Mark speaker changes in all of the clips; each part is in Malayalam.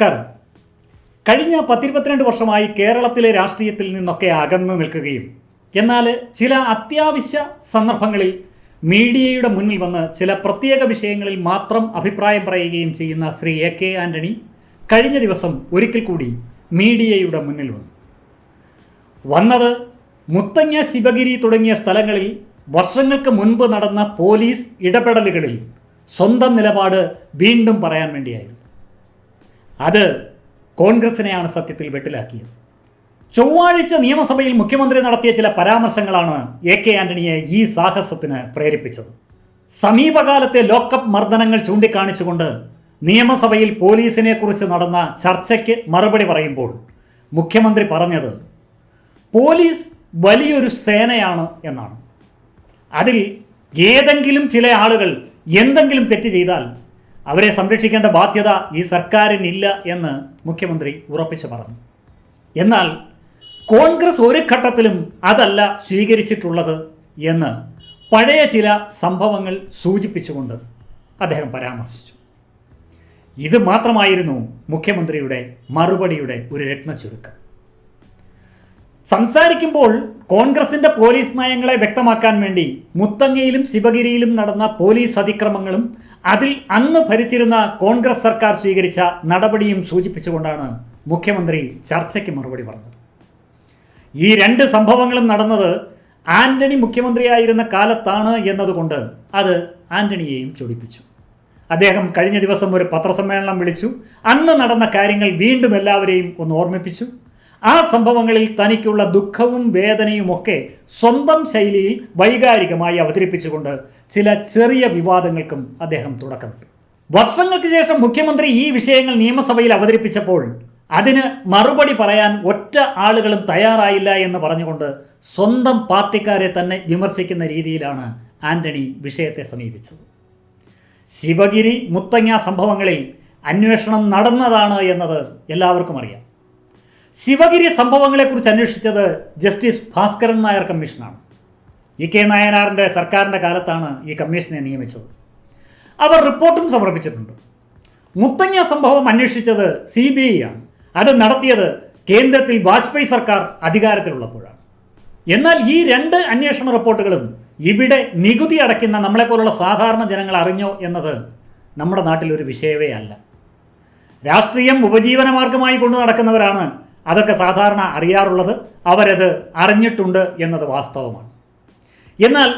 Speaker 1: നമസ്കാരം. കഴിഞ്ഞ പത്തിരുപത്തിരണ്ട് വർഷമായി കേരളത്തിലെ രാഷ്ട്രീയത്തിൽ നിന്നൊക്കെ അകന്നു നിൽക്കുകയും എന്നാൽ ചില അത്യാവശ്യ സന്ദർഭങ്ങളിൽ മീഡിയയുടെ മുന്നിൽ വന്ന് ചില പ്രത്യേക വിഷയങ്ങളിൽ മാത്രം അഭിപ്രായം പറയുകയും ചെയ്യുന്ന ശ്രീ എ കെ ആന്റണി കഴിഞ്ഞ ദിവസം ഒരിക്കൽ കൂടി മീഡിയയുടെ മുന്നിൽ വന്നു. വന്നത് മുത്തങ്ങ ശിവഗിരി തുടങ്ങിയ സ്ഥലങ്ങളിൽ വർഷങ്ങൾക്ക് മുൻപ് നടന്ന പോലീസ് ഇടപെടലുകളിൽ സ്വന്തം നിലപാട് വീണ്ടും പറയാൻ വേണ്ടിയായിരുന്നു. അത് കോൺഗ്രസിനെയാണ് സത്യത്തിൽ വെട്ടിലാക്കിയത്. ചൊവ്വാഴ്ച നിയമസഭയിൽ മുഖ്യമന്ത്രി നടത്തിയ ചില പരാമർശങ്ങളാണ് എ കെ ആന്റണിയെ ഈ സാഹസത്തിന് പ്രേരിപ്പിച്ചത്. സമീപകാലത്തെ ലോക്കപ്പ് മർദ്ദനങ്ങൾ ചൂണ്ടിക്കാണിച്ചുകൊണ്ട് നിയമസഭയിൽ പോലീസിനെ കുറിച്ച് നടന്ന ചർച്ചയ്ക്ക് മറുപടി പറയുമ്പോൾ മുഖ്യമന്ത്രി പറഞ്ഞത് പോലീസ് വലിയൊരു സേനയാണ് എന്നാണ്. അതിൽ ഏതെങ്കിലും ചില ആളുകൾ എന്തെങ്കിലും തെറ്റ് ചെയ്താൽ അവരെ സംരക്ഷിക്കേണ്ട ബാധ്യത ഈ സർക്കാരിനില്ല എന്ന് മുഖ്യമന്ത്രി ഉറപ്പിച്ചു പറഞ്ഞു. എന്നാൽ കോൺഗ്രസ് ഒരു ഘട്ടത്തിലും അതല്ല സ്വീകരിച്ചിട്ടുള്ളത് എന്ന് പഴയ ചില സംഭവങ്ങൾ സൂചിപ്പിച്ചുകൊണ്ട് അദ്ദേഹം പരാമർശിച്ചു. ഇത് മാത്രമായിരുന്നു മുഖ്യമന്ത്രിയുടെ മറുപടിയുടെ ഒരു രത്നച്ചുരുക്കം. സംസാരിക്കുമ്പോൾ കോൺഗ്രസിന്റെ പോലീസ് നയങ്ങളെ വ്യക്തമാക്കാൻ വേണ്ടി മുത്തങ്ങയിലും ശിവഗിരിയിലും നടന്ന പോലീസ് അതിക്രമങ്ങളും അതിൽ അന്ന് ഭരിച്ചിരുന്ന കോൺഗ്രസ് സർക്കാർ സ്വീകരിച്ച നടപടിയും സൂചിപ്പിച്ചുകൊണ്ടാണ് മുഖ്യമന്ത്രി ചർച്ചയ്ക്ക് മറുപടി പറഞ്ഞത്. ഈ രണ്ട് സംഭവങ്ങളും നടന്നത് ആന്റണി മുഖ്യമന്ത്രിയായിരുന്ന കാലത്താണ് എന്നതുകൊണ്ട് അത് ആന്റണിയെയും ചൊടിപ്പിച്ചു. അദ്ദേഹം കഴിഞ്ഞ ദിവസം ഒരു പത്രസമ്മേളനം വിളിച്ചു. അന്ന് നടന്ന കാര്യങ്ങൾ വീണ്ടും എല്ലാവരെയും ഒന്ന് ഓർമ്മിപ്പിച്ചു. ആ സംഭവങ്ങളിൽ തനിക്കുള്ള ദുഃഖവും വേദനയുമൊക്കെ സ്വന്തം ശൈലിയിൽ വൈകാരികമായി അവതരിപ്പിച്ചുകൊണ്ട് ചില ചെറിയ വിവാദങ്ങൾക്കും അദ്ദേഹം തുടക്കമിട്ടു വർഷങ്ങൾക്ക് ശേഷം മുഖ്യമന്ത്രി ഈ വിഷയങ്ങൾ നിയമസഭയിൽ അവതരിപ്പിച്ചപ്പോൾ അതിന് മറുപടി പറയാൻ ഒറ്റ ആളുകളും തയ്യാറായില്ല എന്ന് പറഞ്ഞുകൊണ്ട് സ്വന്തം പാർട്ടിക്കാരെ തന്നെ വിമർശിക്കുന്ന രീതിയിലാണ് ആന്റണി വിഷയത്തെ സമീപിച്ചത്. ശിവഗിരി മുത്തങ്ങ സംഭവങ്ങളിൽ അന്വേഷണം നടന്നതാണ് എന്നത് എല്ലാവർക്കും അറിയാം. ശിവഗിരി സംഭവങ്ങളെക്കുറിച്ച് അന്വേഷിച്ചത് ജസ്റ്റിസ് ഭാസ്കരൻ നായർ കമ്മീഷനാണ്. ഇ കെ നായനാറിന്റെ സർക്കാരിന്റെ കാലത്താണ് ഈ കമ്മീഷനെ നിയമിച്ചത്. അവർ റിപ്പോർട്ടും സമർപ്പിച്ചിട്ടുണ്ട്. മുത്തങ്ങ സംഭവം അന്വേഷിച്ചത് സി ബി ഐ ആണ്. അത് നടത്തിയത് കേന്ദ്രത്തിൽ വാജ്പേയി സർക്കാർ അധികാരത്തിലുള്ളപ്പോഴാണ്. എന്നാൽ ഈ രണ്ട് അന്വേഷണ റിപ്പോർട്ടുകളും ഇവിടെ നികുതി അടയ്ക്കുന്ന നമ്മളെപ്പോലുള്ള സാധാരണ ജനങ്ങൾ അറിഞ്ഞോ എന്നത് നമ്മുടെ നാട്ടിലൊരു വിഷയമേ അല്ല. രാഷ്ട്രീയം ഉപജീവനമാർഗമായി കൊണ്ടു നടക്കുന്നവരാണ് അതൊക്കെ സാധാരണ അറിയാറുള്ളത് അവരത് അറിഞ്ഞിട്ടുണ്ട് എന്നത് വാസ്തവമാണ്. എന്നാൽ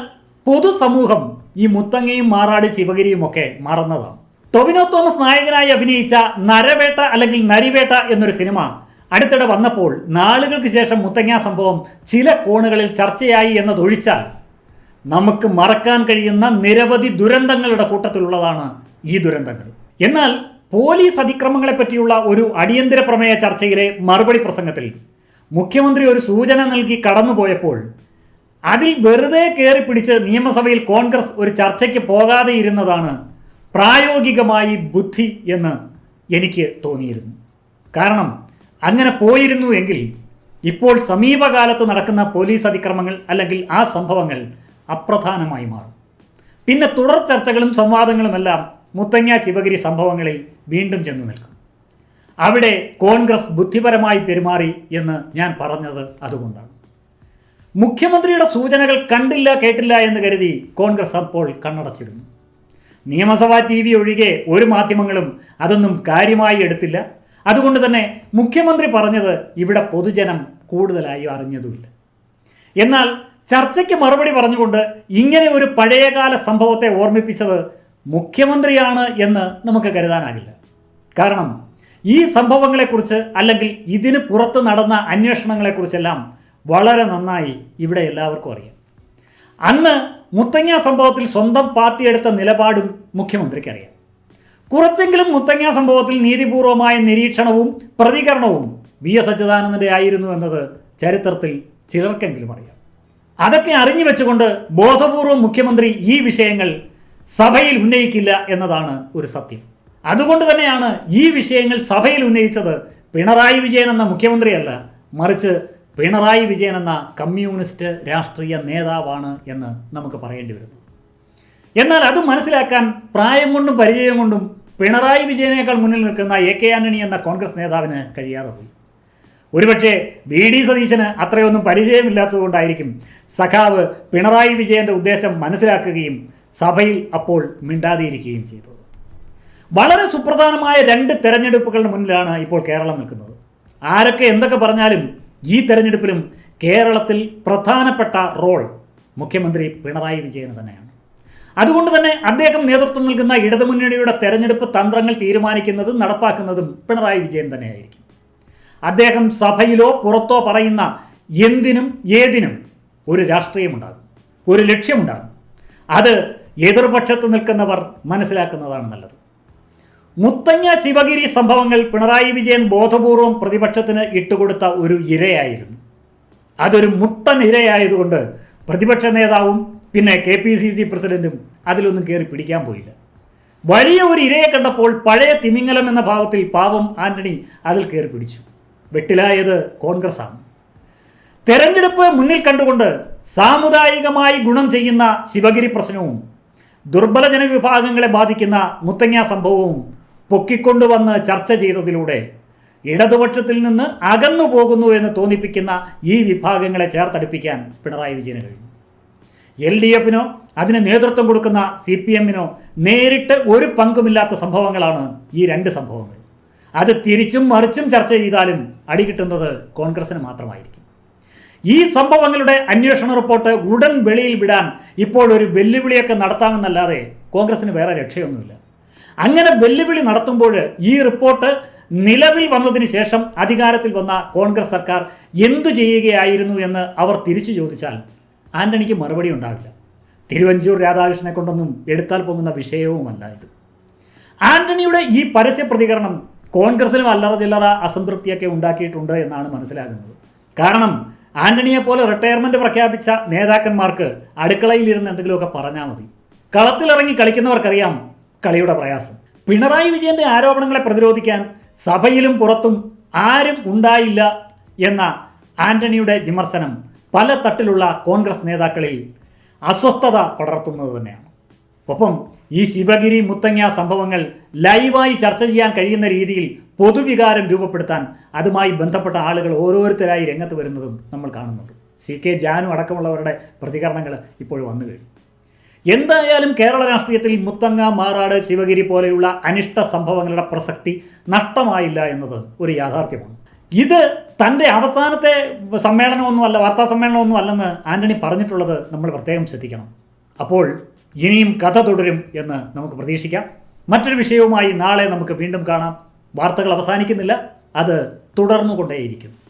Speaker 1: പൊതുസമൂഹം ഈ മുത്തങ്ങയും മാറാട് ശിവഗിരിയും ഒക്കെ മറന്നതാണ്. ടൊവിനോ തോമസ് നായകനായി അഭിനയിച്ച നരവേട്ട അല്ലെങ്കിൽ നരിവേട്ട എന്നൊരു സിനിമ അടുത്തിടെ വന്നപ്പോൾ നാളുകൾക്ക് ശേഷം മുത്തങ്ങ സംഭവം ചില കോണുകളിൽ ചർച്ചയായി എന്നതൊഴിച്ചാൽ നമുക്ക് മറക്കാൻ കഴിയുന്ന നിരവധി ദുരന്തങ്ങളുടെ കൂട്ടത്തിലുള്ളതാണ് ഈ ദുരന്തങ്ങൾ. എന്നാൽ പോലീസ് അതിക്രമങ്ങളെ പറ്റിയുള്ള ഒരു അടിയന്തര പ്രമേയ ചർച്ചയിലെ മറുപടി പ്രസംഗത്തിൽ മുഖ്യമന്ത്രി ഒരു സൂചന നൽകി കടന്നുപോയപ്പോൾ അതിൽ വെറുതെ കയറി പിടിച്ച് നിയമസഭയിൽ കോൺഗ്രസ് ഒരു ചർച്ചയ്ക്ക് പോകാതെ ഇരുന്നതാണ് പ്രായോഗികമായി ബുദ്ധി എന്ന് എനിക്ക് തോന്നിയിരുന്നു. കാരണം അങ്ങനെ പോയിരുന്നു എങ്കിൽ ഇപ്പോൾ സമീപകാലത്ത് നടക്കുന്ന പോലീസ് അതിക്രമങ്ങൾ അല്ലെങ്കിൽ ആ സംഭവങ്ങൾ അപ്രധാനമായി മാറും. പിന്നെ തുടർ ചർച്ചകളും സംവാദങ്ങളുമെല്ലാം മുത്തങ്ങ ശിവഗിരി സംഭവങ്ങളിൽ വീണ്ടും ചെന്നു നിൽക്കും. അവിടെ കോൺഗ്രസ് ബുദ്ധിപരമായി പെരുമാറി എന്ന് ഞാൻ പറഞ്ഞത് അതുകൊണ്ടാണ്. മുഖ്യമന്ത്രിയുടെ സൂചനകൾ കണ്ടില്ല കേട്ടില്ല എന്ന് കരുതി കോൺഗ്രസ് അപ്പോൾ കണ്ണടച്ചിരുന്നു. നിയമസഭാ ടി വി ഒഴികെ ഒരു മാധ്യമങ്ങളും അതൊന്നും കാര്യമായി എടുത്തില്ല. അതുകൊണ്ട് തന്നെ മുഖ്യമന്ത്രി പറഞ്ഞത് ഇവിടെ പൊതുജനം കൂടുതലായി അറിഞ്ഞതുമില്ല. എന്നാൽ ചർച്ചയ്ക്ക് മറുപടി പറഞ്ഞുകൊണ്ട് ഇങ്ങനെ ഒരു പഴയകാല സംഭവത്തെ ഓർമ്മിപ്പിച്ചത് മുഖ്യമന്ത്രിയാണ് എന്ന് നമുക്ക് കരുതാനാകില്ല. കാരണം ഈ സംഭവങ്ങളെക്കുറിച്ച് അല്ലെങ്കിൽ ഇതിന് പുറത്ത് നടന്ന അന്വേഷണങ്ങളെക്കുറിച്ചെല്ലാം വളരെ നന്നായി ഇവിടെ എല്ലാവർക്കും അറിയാം. അന്ന് മുത്തങ്ങ സംഭവത്തിൽ സ്വന്തം പാർട്ടി എടുത്ത നിലപാടും മുഖ്യമന്ത്രിക്ക് അറിയാം കുറച്ചെങ്കിലും മുത്തങ്ങ സംഭവത്തിൽ നീതിപൂർവമായ നിരീക്ഷണവും പ്രതികരണവും വി എസ് അച്യുതാനന്ദന്റെ ആയിരുന്നു എന്നത് ചരിത്രത്തിൽ ചിലർക്കെങ്കിലും അറിയാം. അതൊക്കെ അറിഞ്ഞു വെച്ചുകൊണ്ട് ബോധപൂർവം മുഖ്യമന്ത്രി ഈ വിഷയങ്ങൾ സഭയിൽ ഉന്നയിക്കില്ല എന്നതാണ് ഒരു സത്യം. അതുകൊണ്ട് തന്നെയാണ് ഈ വിഷയങ്ങൾ സഭയിൽ ഉന്നയിച്ചത് പിണറായി വിജയൻ എന്ന മുഖ്യമന്ത്രിയല്ല മറിച്ച് പിണറായി വിജയൻ എന്ന കമ്മ്യൂണിസ്റ്റ് രാഷ്ട്രീയ നേതാവാണ് എന്ന് നമുക്ക് പറയേണ്ടി വരുന്നു. എന്നാൽ അത് മനസ്സിലാക്കാൻ പ്രായം കൊണ്ടും പരിചയം കൊണ്ടും പിണറായി വിജയനേക്കാൾ മുന്നിൽ നിൽക്കുന്ന എ കെ ആന്റണി എന്ന കോൺഗ്രസ് നേതാവിന് കഴിയാതെ പോയി. ഒരുപക്ഷെ വി ഡി സതീശന് അത്രയൊന്നും പരിചയമില്ലാത്തതുകൊണ്ടായിരിക്കും സഖാവ് പിണറായി വിജയന്റെ ഉദ്ദേശം മനസ്സിലാക്കുകയും സഭയിൽ അപ്പോൾ മിണ്ടാതിരിക്കുകയും ചെയ്തത്. വളരെ സുപ്രധാനമായ രണ്ട് തെരഞ്ഞെടുപ്പുകളുടെ മുന്നിലാണ് ഇപ്പോൾ കേരളം നിൽക്കുന്നത്. ആരൊക്കെ എന്തൊക്കെ പറഞ്ഞാലും ഈ തെരഞ്ഞെടുപ്പിലും കേരളത്തിൽ പ്രധാനപ്പെട്ട റോൾ മുഖ്യമന്ത്രി പിണറായി വിജയന് തന്നെയാണ്. അതുകൊണ്ട് തന്നെ അദ്ദേഹം നേതൃത്വം നൽകുന്ന ഇടതുമുന്നണിയുടെ തെരഞ്ഞെടുപ്പ് തന്ത്രങ്ങൾ തീരുമാനിക്കുന്നതും നടപ്പാക്കുന്നതും പിണറായി വിജയൻ തന്നെയായിരിക്കും. അദ്ദേഹം സഭയിലോ പുറത്തോ പറയുന്ന എന്തിനും ഏതിനും ഒരു രാഷ്ട്രീയമുണ്ടാകും ഒരു ലക്ഷ്യമുണ്ടാകും. അത് എതിർപക്ഷത്ത് നിൽക്കുന്നവർ മനസ്സിലാക്കുന്നതാണ് നല്ലത്. മുത്തങ്ങ ശിവഗിരി സംഭവങ്ങൾ പിണറായി വിജയൻ ബോധപൂർവം പ്രതിപക്ഷത്തിന് ഇട്ടുകൊടുത്ത ഒരു ഇരയായിരുന്നു. അതൊരു മുട്ടൻ ഇരയായതുകൊണ്ട് പ്രതിപക്ഷ നേതാവും പിന്നെ കെ പി സി സി പ്രസിഡന്റും അതിലൊന്നും കയറി പിടിക്കാൻ പോയില്ല. വലിയ ഒരു ഇരയെ കണ്ടപ്പോൾ പഴയ തിമിങ്ങലം എന്ന ഭാവത്തിൽ പാവം ആന്റണി അതിൽ കയറി പിടിച്ചു. വെട്ടിലായത് കോൺഗ്രസ് ആണ് തെരഞ്ഞെടുപ്പ് മുന്നിൽ കണ്ടുകൊണ്ട് സാമുദായികമായി ഗുണം ചെയ്യുന്ന ശിവഗിരി പ്രശ്നവും ദുർബല ജനവിഭാഗങ്ങളെ ബാധിക്കുന്ന മുത്തങ്ങ സംഭവവും പൊക്കിക്കൊണ്ടുവന്ന് ചർച്ച ചെയ്തതിലൂടെ ഇടതുപക്ഷത്തിൽ നിന്ന് അകന്നു പോകുന്നു എന്ന് തോന്നിപ്പിക്കുന്ന ഈ വിഭാഗങ്ങളെ ചേർത്തടുപ്പിക്കാൻ പിണറായി വിജയന് കഴിഞ്ഞു. എൽ ഡി എഫിനോ അതിന് നേതൃത്വം കൊടുക്കുന്ന സി പി എമ്മിനോ നേരിട്ട് ഒരു പങ്കുമില്ലാത്ത സംഭവങ്ങളാണ് ഈ രണ്ട് സംഭവങ്ങൾ. അത് തിരിച്ചും മറിച്ചും ചർച്ച ചെയ്താലും അടികിട്ടുന്നത് കോൺഗ്രസിന് മാത്രമായിരിക്കും. ഈ സംഭവങ്ങളുടെ അന്വേഷണ റിപ്പോർട്ട് ഉടൻ വെളിയിൽ വിടാൻ ഇപ്പോൾ ഒരു വെല്ലുവിളിയൊക്കെ നടത്താമെന്നല്ലാതെ കോൺഗ്രസിന് വേറെ രക്ഷയൊന്നുമില്ല. അങ്ങനെ വെല്ലുവിളി നടത്തുമ്പോൾ ഈ റിപ്പോർട്ട് നിലവിൽ വന്നതിന് ശേഷം അധികാരത്തിൽ വന്ന കോൺഗ്രസ് സർക്കാർ എന്തു ചെയ്യുകയായിരുന്നു എന്ന് അവർ തിരിച്ചു ചോദിച്ചാൽ ആന്റണിക്ക് മറുപടി ഉണ്ടാവില്ല. തിരുവഞ്ചൂർ രാധാകൃഷ്ണനെ കൊണ്ടൊന്നും എടുത്താൽ പോകുന്ന വിഷയവുമല്ല ഇത്. ആന്റണിയുടെ ഈ പരസ്യ പ്രതികരണം കോൺഗ്രസിലും അല്ലറ ചില്ലറ അസംതൃപ്തിയൊക്കെ ഉണ്ടാക്കിയിട്ടുണ്ട് എന്നാണ് മനസ്സിലാകുന്നത്. കാരണം ആന്റണിയെ പോലെ റിട്ടയർമെന്റ് പ്രഖ്യാപിച്ച നേതാക്കന്മാർക്ക് അടുക്കളയിൽ അടുക്കളയിലിരുന്ന് എന്തെങ്കിലുമൊക്കെ പറഞ്ഞാൽ മതി. കളത്തിലിറങ്ങി കളിക്കുന്നവർക്കറിയാം കളിയുടെ പ്രയാസം. പിണറായി വിജയന്റെ ആരോപണങ്ങളെ പ്രതിരോധിക്കാൻ സഭയിലും പുറത്തും ആരും ഉണ്ടായില്ല എന്ന ആന്റണിയുടെ വിമർശനം പല തട്ടിലുള്ള കോൺഗ്രസ് നേതാക്കളിൽ അസ്വസ്ഥത പടർത്തുന്നത് തന്നെയാണ്. ഒപ്പം ഈ ശിവഗിരി മുത്തങ്ങ സംഭവങ്ങൾ ലൈവായി ചർച്ച ചെയ്യാൻ കഴിയുന്ന രീതിയിൽ പൊതുവികാരം രൂപപ്പെടുത്താൻ അതുമായി ബന്ധപ്പെട്ട ആളുകൾ ഓരോരുത്തരായി രംഗത്ത് വരുന്നതും നമ്മൾ കാണുന്നുണ്ട്. സി കെ ജാനു അടക്കമുള്ളവരുടെ പ്രതികരണങ്ങൾ ഇപ്പോൾ വന്നു കഴിഞ്ഞു. എന്തായാലും കേരള രാഷ്ട്രീയത്തിൽ മുത്തങ്ങ മാറാട് ശിവഗിരി പോലെയുള്ള അനിഷ്ട സംഭവങ്ങളുടെ പ്രസക്തി നഷ്ടമായില്ല എന്നത് ഒരു യാഥാർത്ഥ്യമാണ്. ഇത് തന്റെ അവസാനത്തെ സമ്മേളനമൊന്നുമല്ല വാർത്താ സമ്മേളനമൊന്നും അല്ലെന്ന് ആന്റണി പറഞ്ഞിട്ടുള്ളത് നമ്മൾ പ്രത്യേകം ശ്രദ്ധിക്കണം. അപ്പോൾ ഇനിയും കഥ തുടരും എന്ന് നമുക്ക് പ്രതീക്ഷിക്കാം. മറ്റൊരു വിഷയവുമായി നാളെ നമുക്ക് വീണ്ടും കാണാം. വാർത്തകൾ അവസാനിക്കുന്നില്ല. അത് തുടർന്നുകൊണ്ടേയിരിക്കും.